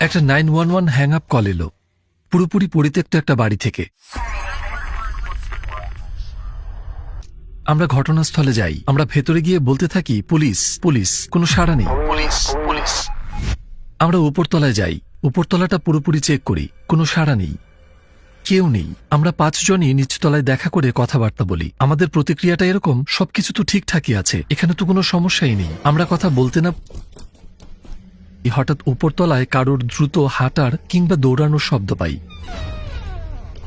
একটা nine one one hang up call এলো। পুরোপুরি পরিত্যক্ত একটা বাড়ি থেকে। আমরা ঘটনাস্থলে যাই। আমরা ভেতরে গিয়ে বলতে থাকি পুলিশ পুলিশ কোনো সাড়া নেই। Police police. আমরা উপরতলায় যাই। উপরতলাটা পুরোপুরি চেক করি। কোনো সাড়া নেই। কেউ নেই। আমরা পাঁচজনই নিচতলায় দেখা করে কথাবার্তা বলি। আমাদের প্রতিক্রিয়াটা এরকম সবকিছু তো ঠিকঠাকই আছে। এখানে তো কোনো সমস্যাই নেই। আমরা কথা বলতে না হঠাৎ উপরতলায় কারোর দ্রুত হাঁটার কিংবা দৌড়ানোর শব্দ পাই।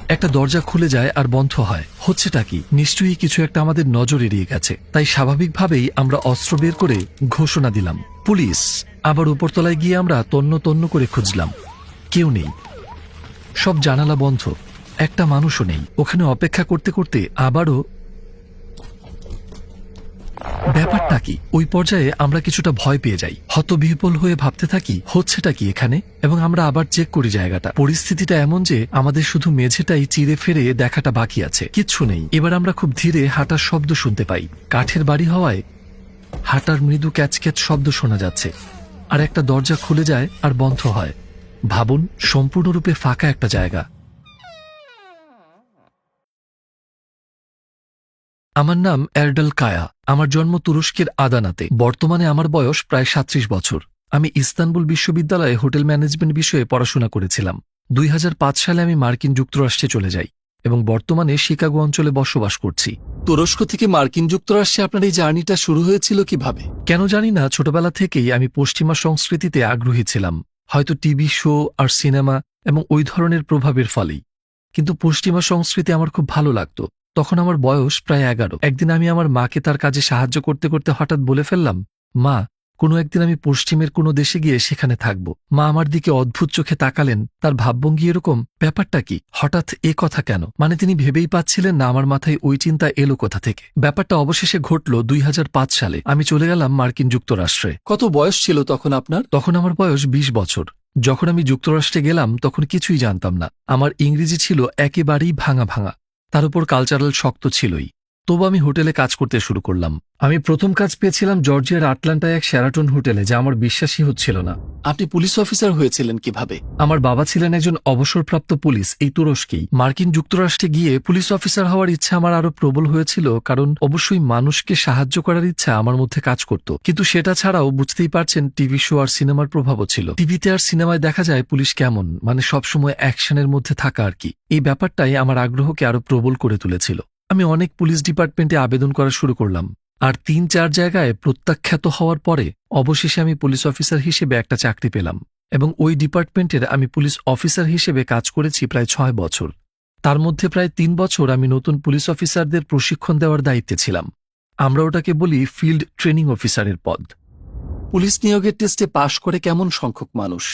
একটা দরজা খুলে যায় আর বন্ধ হয়। হচ্ছেটা কি? নিশ্চয়ই কিছু একটা আমাদের নজর এড়িয়ে গেছে। তাই স্বাভাবিকভাবেই আমরা অস্ত্র বের করে ঘোষণা দিলাম। পুলিশ! আবার উপরতলায় গিয়ে আমরা তন্ন তন্ন করে খুঁজলাম। কেউ নেই। সব জানালা বন্ধ। একটা মানুষও নেই। ওখানে অপেক্ষা করতে করতে আবারও ব্যাপারটা কি? ওই পর্যায়ে আমরা কিছুটা ভয় পেয়ে যাই। হতবিহ্বল হয়ে ভাবতে থাকি, হচ্ছেটা কি এখানে? এবং আমরা আবার চেক করি জায়গাটা। পরিস্থিতিটা এমন যে, আমাদের শুধু মেঝেটাই চিরে ফেরে দেখাটা বাকি আছে। কিচ্ছু নেই। এবার আমরা খুব ধীরে হাঁটার শব্দ শুনতে পাই। কাঠের বাড়ি হওয়ায় হাঁটার মৃদু ক্যাচ ক্যাচ শব্দ শোনা যাচ্ছে। আর একটা দরজা খুলে যায় আর বন্ধ হয়। ভাবুন, সম্পূর্ণরূপে ফাঁকা একটা জায়গা। আমার নাম এরডাল কায়া। আমার জন্ম তুরস্কের আদানাতে। বর্তমানে আমার বয়স প্রায় সাত্রিশ বছর। আমি ইস্তানবুল বিশ্ববিদ্যালয়ে হোটেল ম্যানেজমেন্ট বিষয়ে পড়াশোনা করেছিলাম। দুই হাজার পাঁচ সালে আমি মার্কিন যুক্তরাষ্ট্রে চলে যাই এবং বর্তমানে শিকাগো অঞ্চলে বসবাস করছি। তুরস্ক থেকে মার্কিন যুক্তরাষ্ট্রে আপনার এই জার্নিটা শুরু হয়েছিল কীভাবে? কেন জানি না, ছোটবেলা থেকেই আমি পশ্চিমা সংস্কৃতিতে আগ্রহী ছিলাম। হয়তো টিভি শো আর সিনেমা এবং ওই ধরনের প্রভাবের ফলেই। কিন্তু পশ্চিমা সংস্কৃতি আমার খুব ভালো লাগতো। তখন আমার বয়স প্রায় এগারো। একদিন আমি আমার মাকে তার কাজে সাহায্য করতে করতে হঠাৎ বলে ফেললাম মা কোনো একদিন আমি পশ্চিমের কোনো দেশে গিয়ে সেখানে থাকব। মা আমার দিকে অদ্ভুত চোখে তাকালেন তার ভাবভঙ্গি এরকম ব্যাপারটা কি? হঠাৎ এ কথা কেন? মানে তিনি ভেবেই পাচ্ছিলেন না আমার মাথায় ওই চিন্তা এলো কোথা থেকে। ব্যাপারটা অবশেষে ঘটল দুই হাজার পাঁচ সালে। আমি চলে গেলাম মার্কিন যুক্তরাষ্ট্রে। কত বয়স ছিল তখন আপনার? তখন আমার বয়স ২০ বছর। যখন আমি যুক্তরাষ্ট্রে গেলাম তখন কিছুই জানতাম না। আমার ইংরেজি ছিল একেবারেই ভাঙা ভাঙা। তার উপর কালচারাল শক্ত ছিলই। তবু আমি হোটেলে কাজ করতে শুরু করলাম। আমি প্রথম কাজ পেয়েছিলাম জর্জিয়ার আটলান্টায় এক শ্যারাটন হোটেলে যা আমার বিশ্বাসই হচ্ছিল না। আপনি পুলিশ অফিসার হয়েছিলেন কীভাবে? আমার বাবা ছিলেন একজন অবসরপ্রাপ্ত পুলিশ এই তুরস্কেই। মার্কিন যুক্তরাষ্ট্রে গিয়ে পুলিশ অফিসার হওয়ার ইচ্ছা আমার আরও প্রবল হয়েছিল কারণ অবশ্যই মানুষকে সাহায্য করার ইচ্ছা আমার মধ্যে কাজ করত। কিন্তু সেটা ছাড়াও বুঝতেই পারছেন টিভি শো আর সিনেমার প্রভাবও ছিল। টিভিতে আর সিনেমায় দেখা যায় পুলিশ কেমন মানে সবসময় অ্যাকশনের মধ্যে থাকা আর কি। এই ব্যাপারটাই আমার আগ্রহকে আরও প্রবল করে তুলেছিল। আমি অনেক পুলিশ ডিপার্টমেন্টে আবেদন করা শুরু করলাম আর তিন চার জায়গায় প্রত্যাখ্যাত হওয়ার পরে অবশেষে আমি পুলিশ অফিসার হিসেবে একটা চাকরি পেলাম এবং ওই ডিপার্টমেন্টের আমি পুলিশ অফিসার হিসেবে কাজ করেছি প্রায় ছয় বছর। তার মধ্যে প্রায় তিন বছর আমি নতুন পুলিশ অফিসারদের প্রশিক্ষণ দেওয়ার দায়িত্বে ছিলাম। আমরা ওটাকে বলি ফিল্ড ট্রেনিং অফিসারের পদ। পুলিশ নিয়োগের টেস্টে পাশ করে কেমন সংখ্যক মানুষ?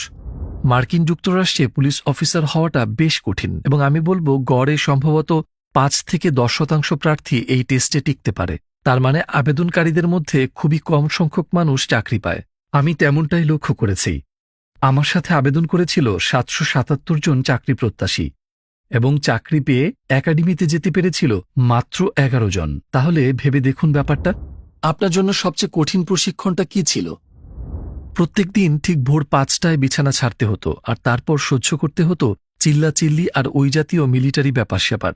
মার্কিন যুক্তরাষ্ট্রে পুলিশ অফিসার হওয়াটা বেশ কঠিন এবং আমি বলব গড়ে সম্ভবত পাঁচ থেকে দশ শতাংশ প্রার্থী এই টেস্টে টিকতে পারে। তার মানে আবেদনকারীদের মধ্যে খুবই কম সংখ্যক মানুষ চাকরি পায়। আমি তেমনটাই লক্ষ্য করেছি। আমার সাথে আবেদন করেছিল সাতশো সাতাত্তর জন চাকরি প্রত্যাশী এবং চাকরি পেয়ে একাডেমিতে যেতে পেরেছিল মাত্র এগারো জন। তাহলে ভেবে দেখুন ব্যাপারটা। আপনার জন্য সবচেয়ে কঠিন প্রশিক্ষণটা কি ছিল? প্রত্যেক দিন ঠিক ভোর পাঁচটায় বিছানা ছাড়তে হতো আর তারপর সহ্য করতে হতো চিল্লাচিল্লি আর ওই জাতীয় মিলিটারি ব্যাপার স্যাপার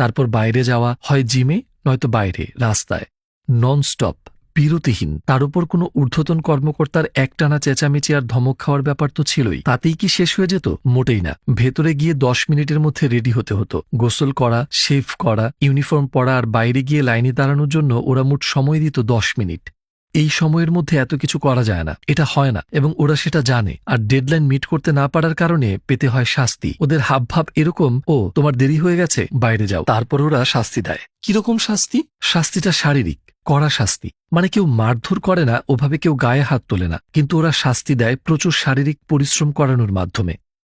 তারপর বাইরে যাওয়া হয় জিমে, নয়তো বাইরে, রাস্তায়। ননস্টপ বিরতিহীন। তার উপর কোনো ঊর্ধ্বতন কর্মকর্তার একটানা চেঁচামেচি আর ধমক খাওয়ার ব্যাপার তো ছিলই। তাতেই কি শেষ হয়ে যেত? মোটেই না। ভেতরে গিয়ে দশ মিনিটের মধ্যে রেডি হতে হতো। গোসল করা, শেভ করা, ইউনিফর্ম পরা আর বাইরে গিয়ে লাইনে দাঁড়ানোর জন্য ওরা মোট সময় দিত দশ মিনিট। এই সময়ের মধ্যে এত কিছু করা যায় না, এটা হয় না, এবং ওরা সেটা জানে। আর ডেডলাইন মিট করতে না পারার কারণে পেতে হয় শাস্তি। ওদের হাবভাব এরকম, ও, তোমার দেরি হয়ে গেছে, বাইরে যাও। তারপর ওরা শাস্তি দেয়। কীরকম শাস্তি? শাস্তিটা শারীরিক, কড়া শাস্তি। মানে কেউ মারধর করে না, ওভাবে কেউ গায়ে হাত তোলে না। কিন্তু ওরা শাস্তি দেয় প্রচুর শারীরিক পরিশ্রম করানোর মাধ্যমে।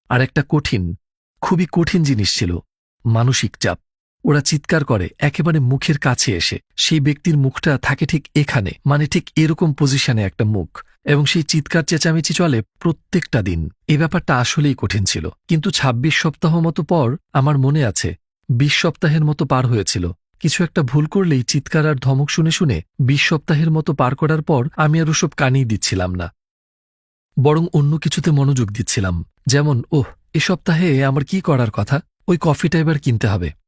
আর একটা কঠিন, খুবই কঠিন জিনিস ছিল, মানসিক চাপ। ওরা চিৎকার করে, একেবারে মুখের কাছে এসে। সেই ব্যক্তির মুখটা থাকে ঠিক এখানে মানে ঠিক এরকম পজিশনে একটা মুখ। এবং সেই চিৎকার চেঁচামেচি চলে প্রত্যেকটা দিন। এ ব্যাপারটা আসলেই কঠিন ছিল। কিন্তু ২৬ সপ্তাহ মতো পর আমার মনে আছে, বিশ সপ্তাহের মতো পার হয়েছিল। কিছু একটা ভুল করলেই চিৎকার আর ধমক শুনে শুনে বিশ সপ্তাহের মতো পার করার পর আমি আর ওসব কানেই দিচ্ছিলাম না। বরং অন্য কিছুতে মনোযোগ দিচ্ছিলাম। যেমন, ওহ, এ সপ্তাহে আমার কি করার কথা? ওই কফিটা এবার কিনতে হবে।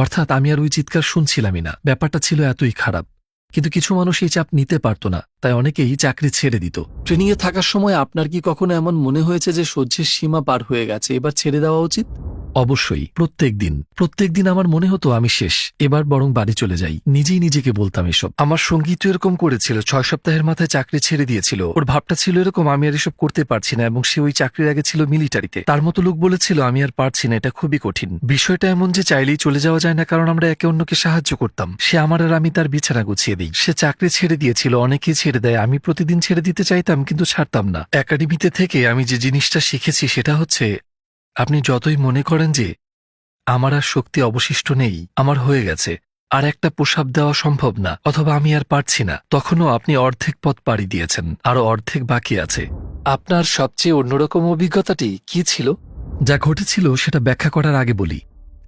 অর্থাৎ আমি আর ওই চিৎকার শুনছিলামই না। ব্যাপারটা ছিল এতই খারাপ। কিন্তু কিছু মানুষ এই চাপ নিতে পারত না, তাই অনেকেই চাকরি ছেড়ে দিত। ট্রেনিংয়ে থাকার সময় আপনার কি কখনো এমন মনে হয়েছে যে সহ্যের সীমা পার হয়ে গেছে, এবার ছেড়ে দেওয়া উচিত? অবশ্যই, প্রত্যেক দিন। প্রত্যেক দিন আমার মনে হতো আমি শেষ, এবার বরং বাড়ি চলে যাই। নিজেই নিজেকে বলতাম এসব। আমার সংগীত এরকম করেছিল, ছয় সপ্তাহের মাথায় চাকরি ছেড়ে দিয়েছিল। ওর ভাবটা ছিল এরকম, আমি আর এসব করতে পারছি না এবং সে ওই চাকরির আগে ছিল মিলিটারিতে। তার মতো লোক বলেছিল, আমি আর পারছি না, এটা খুবই কঠিন। বিষয়টা এমন যে চাইলেই চলে যাওয়া যায় না, কারণ আমরা একে অন্যকে সাহায্য করতাম। সে আমার আর আমি তার বিছানা গুছিয়ে দিই। সে চাকরি ছেড়ে দিয়েছিল, অনেকেই ছেড়ে দেয়। আমি প্রতিদিন ছেড়ে দিতে চাইতাম, কিন্তু ছাড়তাম না। একাডেমিতে থেকে আমি যে জিনিসটা শিখেছি, সেটা হচ্ছে আপনি যতই মনে করেন যে আমার আর শক্তি অবশিষ্ট নেই, আমার হয়ে গেছে, আর একটা পোশাব দেওয়া সম্ভব না, অথবা আমি আর পারছি না, তখনও আপনি অর্ধেক পথ পাড়ি দিয়েছেন, আরও অর্ধেক বাকি আছে। আপনার সবচেয়ে অন্যরকম অভিজ্ঞতাটি কি ছিল? যা ঘটেছিল সেটা ব্যাখ্যা করার আগে বলি।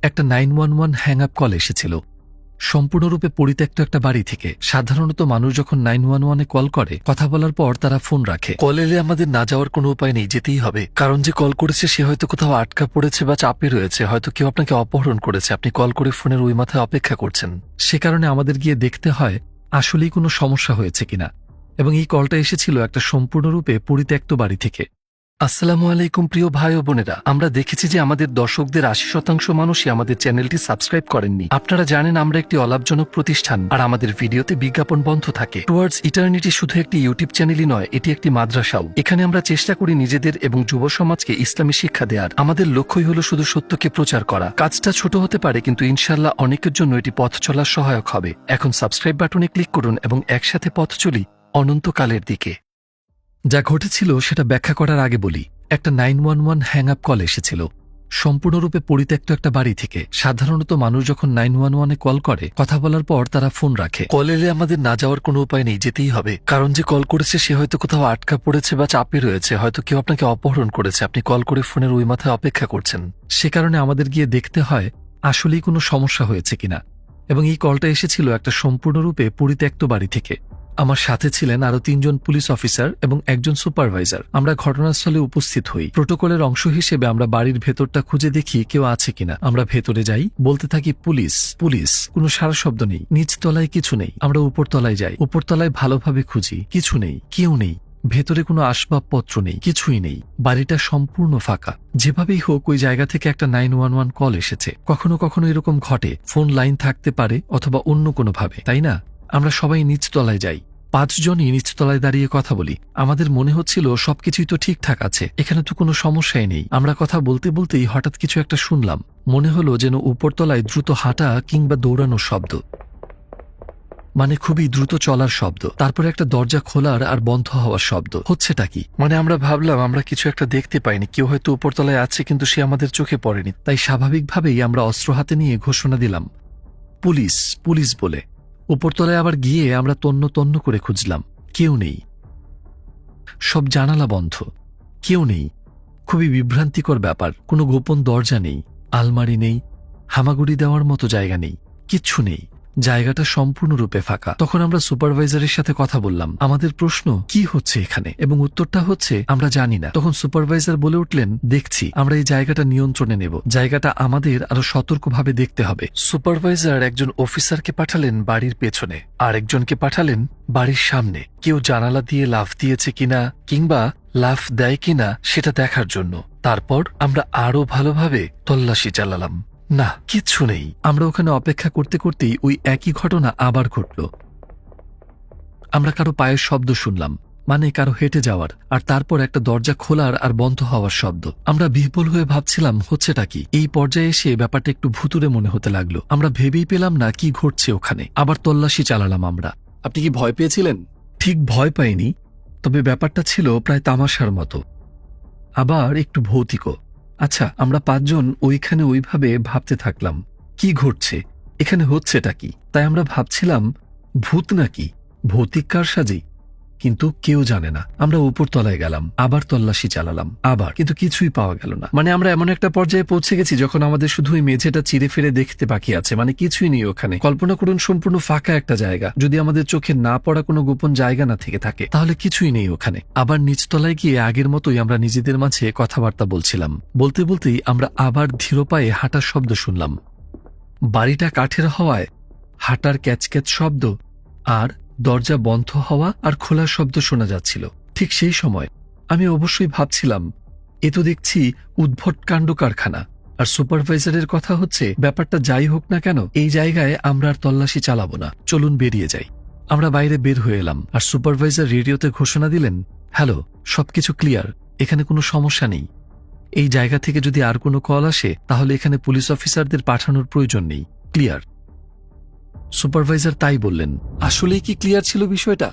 একটা nine one one hang up call এসেছিল। সম্পূর্ণরূপে পরিত্যক্ত একটা বাড়ি থেকে। সাধারণত মানুষ যখন নাইন ওয়ান ওয়ানে কল করে, কথা বলার পর তারা ফোন রাখে। কল এলে আমাদের না যাওয়ার কোনো উপায় নেই, যেতেই হবে। কারণ যে কল করেছে, সে হয়তো কোথাও আটকা পড়েছে বা চাপে রয়েছে, হয়তো কেউ আপনাকে অপহরণ করেছে। আপনি কল করে ফোনের ওই মাথায় অপেক্ষা করছেন। সে কারণে আমাদের গিয়ে দেখতে হয়, আসলেই কোনো সমস্যা হয়েছে কিনা। এবং এই কলটা এসেছিল একটা সম্পূর্ণরূপে পরিত্যক্ত বাড়ি থেকে। আসসালামু আলাইকুম প্রিয় ভাই ও বোনেরা। আমরা দেখেছি যে আমাদের দর্শকদের আশি শতাংশ মানুষই আমাদের চ্যানেলটি সাবস্ক্রাইব করেননি। আপনারা জানেন আমরা একটি অলাভজনক প্রতিষ্ঠান আর আমাদের ভিডিওতে বিজ্ঞাপন বন্ধ থাকে। টুয়ার্ডস ইটার্নিটি শুধু একটি ইউটিউব চ্যানেলই নয়, এটি একটি মাদ্রাসাও। এখানে আমরা চেষ্টা করি নিজেদের এবং যুব সমাজকে ইসলামী শিক্ষা দেওয়ার আমাদের লক্ষ্যই হলো শুধু সত্যকে প্রচার করা। কাজটা ছোট হতে পারে, কিন্তু ইনশাল্লাহ অনেকের জন্য এটি পথ চলার সহায়ক হবে। এখন সাবস্ক্রাইব বাটনে ক্লিক করুন এবং একসাথে পথ চলি অনন্তকালের দিকে। যা ঘটেছিল সেটা ব্যাখ্যা করার আগে বলি, একটা nine one one hang up call এসেছিল। সম্পূর্ণরূপে পরিত্যক্ত একটা বাড়ি থেকে। সাধারণত মানুষ যখন নাইন ওয়ান ওয়ানে কল করে, কথা বলার পর তারা ফোন রাখে। কল এলে আমাদের না যাওয়ার কোনো উপায় নেই, যেতেই হবে। কারণ যে কল করেছে, সে হয়তো কোথাও আটকা পড়েছে বা চাপে রয়েছে। হয়তো কেউ আপনাকে অপহরণ করেছে। আপনি কল করে ফোনের ওই মাথায় অপেক্ষা করছেন। সে কারণে আমাদের গিয়ে দেখতে হয়, আসলেই কোনো সমস্যা হয়েছে কিনা। এবং এই কলটা এসেছিল একটা সম্পূর্ণরূপে পরিত্যক্ত বাড়ি থেকে। আমার সাথে ছিলেন আরও তিনজন পুলিশ অফিসার এবং একজন সুপারভাইজার। আমরা ঘটনাস্থলে উপস্থিত হই। প্রোটোকলের অংশ হিসেবে আমরা বাড়ির ভেতরটা খুঁজে দেখি কেউ আছে কিনা। আমরা ভেতরে যাই, বলতে থাকি পুলিশ পুলিশ, কোনো সারা শব্দ নেই নিচ তলায় কিছু নেই। আমরা উপর তলায় যাই উপর তলায় ভালোভাবে খুঁজি, কিছু নেই, কেউ নেই। ভেতরে কোনো আসবাবপত্র নেই, কিছুই নেই। বাড়িটা সম্পূর্ণ ফাঁকা। যেভাবেই হোক, ওই জায়গা থেকে একটা নাইন ওয়ান ওয়ান কল এসেছে। কখনো কখনো এরকম ঘটে, ফোন লাইন থাকতে পারে অথবা অন্য কোনোভাবে, তাই না? আমরা সবাই নিচতলায় যাই। পাঁচজনই নিচতলায় দাঁড়িয়ে কথা বলি। আমাদের মনে হচ্ছিল সবকিছুই তো ঠিকঠাক আছে। এখানে তো কোনো সমস্যাই নেই। আমরা কথা বলতে বলতেই হঠাৎ কিছু একটা শুনলাম। মনে হলো যেন উপরতলায় দ্রুত হাঁটা কিংবা দৌড়ানোর শব্দ। মানে খুবই দ্রুত চলার শব্দ। তারপরে একটা দরজা খোলার আর বন্ধ হওয়ার শব্দ। হচ্ছেটা কি? মানে আমরা ভাবলাম, আমরা কিছু একটা দেখতে পাইনি। কেউ হয়তো উপরতলায় আছে কিন্তু সে আমাদের চোখে পড়েনি। তাই স্বাভাবিকভাবেই আমরা অস্ত্র হাতে নিয়ে ঘোষণা দিলাম। পুলিশ পুলিশ বলে। উপরতলায় আবার গিয়ে আমরা তন্ন তন্ন করে খুঁজলাম। কেউ নেই। সব জানালা বন্ধ। কেউ নেই। খুবই বিভ্রান্তিকর ব্যাপার। কোনো গোপন দরজা নেই। আলমারি নেই। হামাগুড়ি দেওয়ার মতো জায়গা নেই। কিচ্ছু নেই। জায়গাটা সম্পূর্ণরূপে ফাঁকা। তখন আমরা সুপারভাইজারের সাথে কথা বললাম। আমাদের প্রশ্ন, কি হচ্ছে এখানে? এবং উত্তরটা হচ্ছে, আমরা জানি না। তখন সুপারভাইজার বলে উঠলেন, দেখছি, আমরা এই জায়গাটা নিয়ন্ত্রণে নেব। জায়গাটা আমাদের আরও সতর্কভাবে দেখতে হবে। সুপারভাইজার একজন অফিসারকে পাঠালেন বাড়ির পেছনে। আর একজনকে পাঠালেন বাড়ির সামনে। কেউ জানালা দিয়ে লাফ দিয়েছে কিনা, কিংবা লাফ দেয় কিনা, সেটা দেখার জন্য। তারপর আমরা আরও ভালোভাবে তল্লাশি চালালাম। না কিচ্ছু নেই। আমরা ওখানে অপেক্ষা করতে করতেই ওই একই ঘটনা আবার ঘটল। আমরা কারও পায়ের শব্দ শুনলাম মানে কারও হেঁটে যাওয়ার আর তারপর একটা দরজা খোলার আর বন্ধ হওয়ার শব্দ। আমরা বিহ্বল হয়ে ভাবছিলাম হচ্ছেটা কি? এই পর্যায়ে এসে ব্যাপারটা একটু ভুতুরে মনে হতে লাগল। আমরা ভেবেই পেলাম না কি ঘটছে ওখানে। আবার তল্লাশি চালালাম আমরা। আপনি কি ভয় পেয়েছিলেন? ঠিক ভয় পাইনি তবে ব্যাপারটা ছিল প্রায় তামাশার মতো। আবার একটু ভৌতিকও। আচ্ছা আমরা পাঁচজন ওইখানে ওইভাবে ভাবতে থাকলাম। কি ঘটছে? এখানে হচ্ছেটা কি? তাই আমরা ভাবছিলাম, ভূত নাকি? ভৌতিক কারসাজি কিন্তু কেউ জানে না। আমরা উপর তলায় গেলাম, আবার তল্লাশি চালালাম, আবার, কিন্তু কিছুই পাওয়া গেল না। মানে আমরা এমন একটা পর্যায়ে পৌঁছে গেছি যখন আমাদের শুধু ওই মেঝেটা চিরে ফিরে দেখতে বাকি আছে মানে কিছুই নেই ওখানে। কল্পনা করুন সম্পূর্ণ ফাঁকা একটা জায়গা, যদি আমাদের চোখে না পড়া কোনো গোপন জায়গা না থেকে থাকে, তাহলে কিছুই নেই ওখানে। আবার নিচতলায় গিয়ে আগের মতোই আমরা নিজেদের মাঝে কথাবার্তা বলছিলাম। বলতে বলতেই আমরা আবার ধীর পায়ে হাঁটার শব্দ শুনলাম। বাড়িটা কাঠের হওয়ায় হাঁটার ক্যাচক্যাচ শব্দ, আর দরজা বন্ধ হওয়া আর খোলার শব্দ শোনা যাচ্ছিল। ঠিক সেই সময় আমি অবশ্যই ভাবছিলাম, এ তো দেখছি উদ্ভট কাণ্ড কারখানা। আর সুপারভাইজারের কথা হচ্ছে, ব্যাপারটা যাই হোক না কেন, এই জায়গায় আমরা আর তল্লাশি চালাবো না। চলুন বেরিয়ে যাই। আমরা বাইরে বের হয়ে এলাম, আর সুপারভাইজার রেডিওতে ঘোষণা দিলেন, হ্যালো, সবকিছু ক্লিয়ার, এখানে কোনো সমস্যা নেই। এই জায়গা থেকে যদি আর কোনো কল আসে, তাহলে এখানে পুলিশ অফিসারদের পাঠানোর প্রয়োজন নেই। ক্লিয়ার। সুপারভাইজার তাই বললেন, আসলেই কি ক্লিয়ার ছিল বিষয়টা?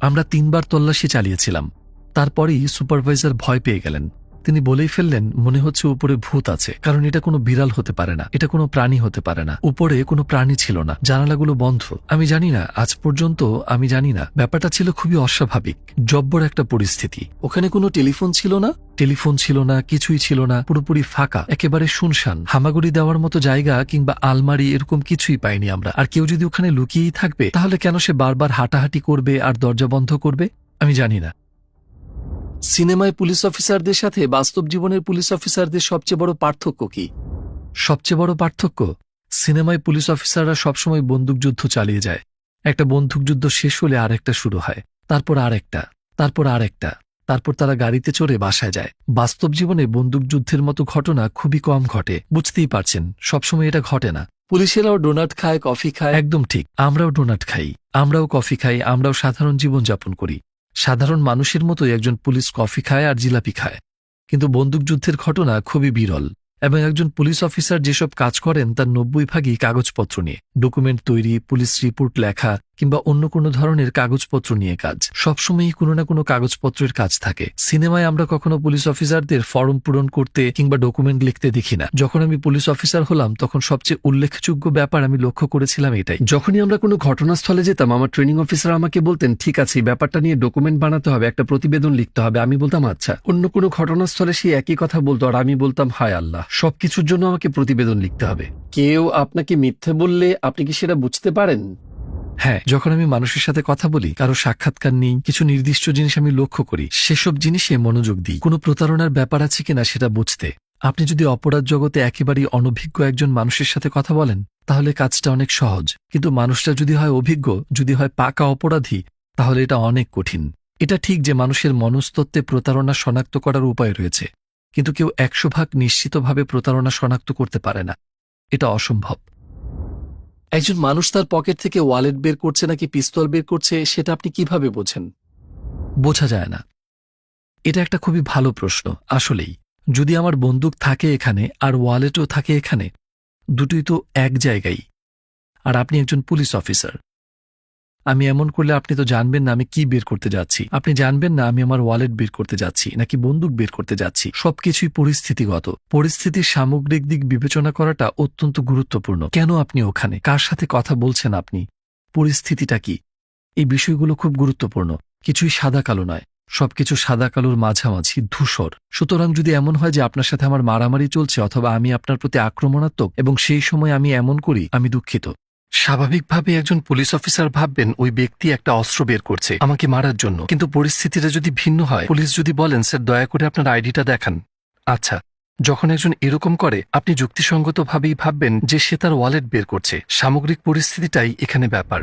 আমরা তিনবার তল্লাশি চালিয়েছিলাম। তারপরেই সুপারভাইজার ভয় পেয়ে গেলেন। তিনি বলেই ফেললেন মনে হচ্ছে উপরে ভূত আছে কারণ এটা কোনো বিড়াল হতে পারে না এটা কোনো প্রাণী হতে পারে না উপরে কোনো প্রাণী ছিল না জানালাগুলো বন্ধ আমি জানি না আজ পর্যন্ত আমি জানি না। ব্যাপারটা ছিল খুবই অস্বাভাবিক জব্বর একটা পরিস্থিতি। ওখানে কোনো টেলিফোন ছিল না? টেলিফোন ছিল না কিছুই ছিল না পুরোপুরি ফাঁকা একেবারে শুনশান হামাগুড়ি দেওয়ার মতো জায়গা কিংবা আলমারি এরকম কিছুই পাইনি আমরা। আর কেউ যদি ওখানে লুকিয়েই থাকবে তাহলে কেন সে বারবার হাঁটাহাঁটি করবে আর দরজা বন্ধ করবে? আমি জানি না। সিনেমায় পুলিশ অফিসারদের সাথে বাস্তব জীবনের পুলিশ অফিসারদের সবচেয়ে বড় পার্থক্য কি? সবচেয়ে বড় পার্থক্য, সিনেমায় পুলিশ অফিসাররা সবসময় বন্দুকযুদ্ধ চালিয়ে যায়। একটা বন্দুকযুদ্ধ শেষ হলে আরেকটা শুরু হয়, তারপর আরেকটা তারপর আরেকটা, তারপর তারা গাড়িতে চড়ে বাসায় যায়। বাস্তব জীবনে বন্দুকযুদ্ধের মতো ঘটনা খুবই কম ঘটে, বুঝতেই পারছেন, সবসময় এটা ঘটে না। পুলিশেরাও ডোনাট খায়, কফি খায়। একদম ঠিক, আমরাও ডোনাট খাই, আমরাও কফি খাই, আমরাও সাধারণ জীবন জীবনযাপন করি। সাধারণ মানুষের মতোই একজন পুলিশ কফি খায় আর জিলাপি খায়। কিন্তু বন্দুকযুদ্ধের ঘটনা খুবই বিরল এবং একজন পুলিশ অফিসার যেসব কাজ করেন তার নব্বই ভাগই কাগজপত্র নিয়ে। ডকুমেন্ট তৈরি, পুলিশ রিপোর্ট লেখা কিংবা অন্য কোনো ধরনের কাগজপত্র নিয়ে কাজ। সবসময়ই কোনো না কোনো কাগজপত্রের কাজ থাকে। সিনেমায় আমরা কখনো পুলিশ অফিসারদের ফর্ম পূরণ করতে কিংবা ডকুমেন্ট লিখতে দেখি না। যখন আমি পুলিশ অফিসার হলাম, তখন সবচেয়ে উল্লেখযোগ্য ব্যাপার আমি লক্ষ্য করেছিলাম এটাই। যখনই আমরা কোনো ঘটনাস্থলে যেতাম, আমার ট্রেনিং অফিসার আমাকে বলতেন, ঠিক আছে ব্যাপারটা নিয়ে ডকুমেন্ট বানাতে হবে, একটা প্রতিবেদন লিখতে হবে। আমি বলতাম আচ্ছা। অন্য কোনো ঘটনাস্থলে সেই একই কথা বলতো, আর আমি বলতাম, হায় আল্লাহ, সবকিছুর জন্য আমাকে প্রতিবেদন লিখতে হবে। কেউ আপনাকে মিথ্যে বললে আপনি কি সেটা বুঝতে পারেন? হ্যাঁ যখন আমি মানুষের সাথে কথা বলি, কারও সাক্ষাৎকার নেই, কিছু নির্দিষ্ট জিনিস আমি লক্ষ্য করি, সেসব জিনিসে মনোযোগ দিই। কোনো প্রতারণার ব্যাপার আছে কিনা সেটা বুঝতে। আপনি যদি অপরাধ জগতে একেবারেই অনভিজ্ঞ একজন মানুষের সাথে কথা বলেন, তাহলে কাজটা অনেক সহজ। কিন্তু মানুষটা যদি হয় অভিজ্ঞ, যদি হয় পাকা অপরাধী, তাহলে এটা অনেক কঠিন। এটা ঠিক যে মানুষের মনস্তত্ত্বে প্রতারণা শনাক্ত করার উপায় রয়েছে। কিন্তু কেউ একশো ভাগ নিশ্চিতভাবে প্রতারণা শনাক্ত করতে পারে না। এটা অসম্ভব। একজন মানুষ তার পকেট থেকে ওয়ালেট বের করছে নাকি পিস্তল বের করছে, সেটা আপনি কীভাবে বোঝেন? বোঝা যায় না। এটা একটা খুবই ভালো প্রশ্ন। আসলেই, যদি আমার বন্দুক থাকে এখানে আর ওয়ালেটও থাকে এখানে, দুটোই তো এক জায়গায়। আর আপনি একজন পুলিশ অফিসার। আমি এমন করলে আপনি তো জানবেন না আমি কি বের করতে যাচ্ছি। আপনি জানবেন না আমি আমার ওয়ালেট বের করতে যাচ্ছি, নাকি বন্দুক বের করতে যাচ্ছি। সবকিছুই পরিস্থিতিগত। পরিস্থিতির সামগ্রিক দিক বিবেচনা করাটা অত্যন্ত গুরুত্বপূর্ণ। কেন আপনি ওখানে? কার সাথে কথা বলছেন আপনি? পরিস্থিতিটা কি? এই বিষয়গুলো খুব গুরুত্বপূর্ণ। কিছুই সাদা কালো নয়। সবকিছু সাদা কালোর মাঝামাঝি, ধূসর। সুতরাং যদি এমন হয় যে আপনার সাথে আমার মারামারি চলছে অথবা আমি আপনার প্রতি আক্রমণাত্মক এবং সেই সময় আমি এমন করি, আমি দুঃখিত। স্বাভাবিকভাবে একজন পুলিশ অফিসার ভাববেন, ওই ব্যক্তি একটা অস্ত্র বের করছে, আমাকে মারার জন্য। কিন্তু পরিস্থিতিটা যদি ভিন্ন হয়, পুলিশ যদি বলেন, স্যার, দয়া করে আপনার আইডিটা দেখান। আচ্ছা যখন একজন এরকম করে, আপনি যুক্তিসঙ্গতভাবেই ভাববেন যে সে তার ওয়ালেট বের করছে। সামগ্রিক পরিস্থিতিটাই এখানে ব্যাপার।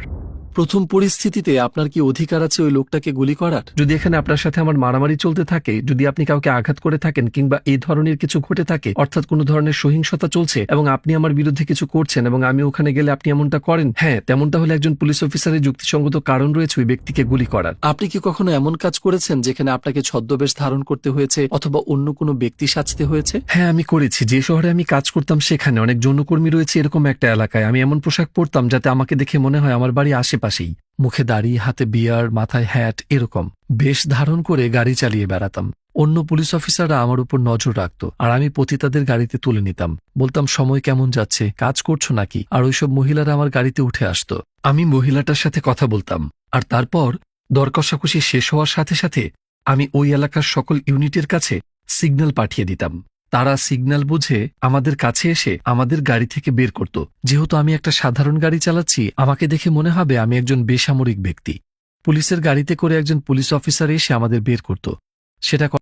প্রথম পরিস্থিতিতে আপনার কি অধিকার আছে ওই লোকটাকে গুলি করার? যদি এখানে আপনার সাথে আমার মারামারি চলতে থাকে যদি আপনি কাউকে আঘাত করে থাকেন কিংবা এই ধরনের কিছু ঘটে থাকে অর্থাৎ কোনো ধরনের সহিংসতা চলছে এবং আপনি আমার বিরুদ্ধে কিছু করছেন এবং আমি ওখানে গেলে আপনি এমনটা করেন হ্যাঁ তেমনটা হলে একজন পুলিশ অফিসারের যুক্তিসঙ্গত কারণ রয়েছে ওই ব্যক্তিকে গুলি করার। আপনি কি কখনো এমন কাজ করেছেন যেখানে আপনাকে ছদ্মবেশ ধারণ করতে হয়েছে অথবা অন্য কোনো ব্যক্তি সাজতে হয়েছে? হ্যাঁ আমি করেছি। যে শহরে আমি কাজ করতাম সেখানে অনেক যৌনকর্মী রয়েছে এরকম একটা এলাকায়। আমি এমন পোশাক পরতাম যাতে আমাকে দেখে মনে হয় আমার বাড়ি আশেপাশেই মুখে দাড়ি, হাতে বিয়ার, মাথায় হ্যাট এরকম। বেশ ধারণ করে গাড়ি চালিয়ে বেড়াতাম। অন্য পুলিশ অফিসাররা আমার উপর নজর রাখত, আর আমি পতিতাদের গাড়িতে তুলে নিতাম। বলতাম, সময় কেমন যাচ্ছে? কাজ করছ নাকি? আর ওইসব মহিলারা আমার গাড়িতে উঠে আসত। আমি মহিলাটার সাথে কথা বলতাম। আর তারপর দর কষাকষি শেষ হওয়ার সাথে সাথে আমি ওই এলাকার সকল ইউনিটের কাছে সিগন্যাল পাঠিয়ে দিতাম। তারা সিগন্যাল বুঝে আমাদের কাছে এসে আমাদের গাড়ি থেকে বের করত। যেহেতু আমি একটা সাধারণ গাড়ি চালাচ্ছি, আমাকে দেখে মনে হবে আমি একজন বেসামরিক ব্যক্তি। পুলিশের গাড়িতে করে একজন পুলিশ অফিসার এসে আমাদের বের করত। সেটা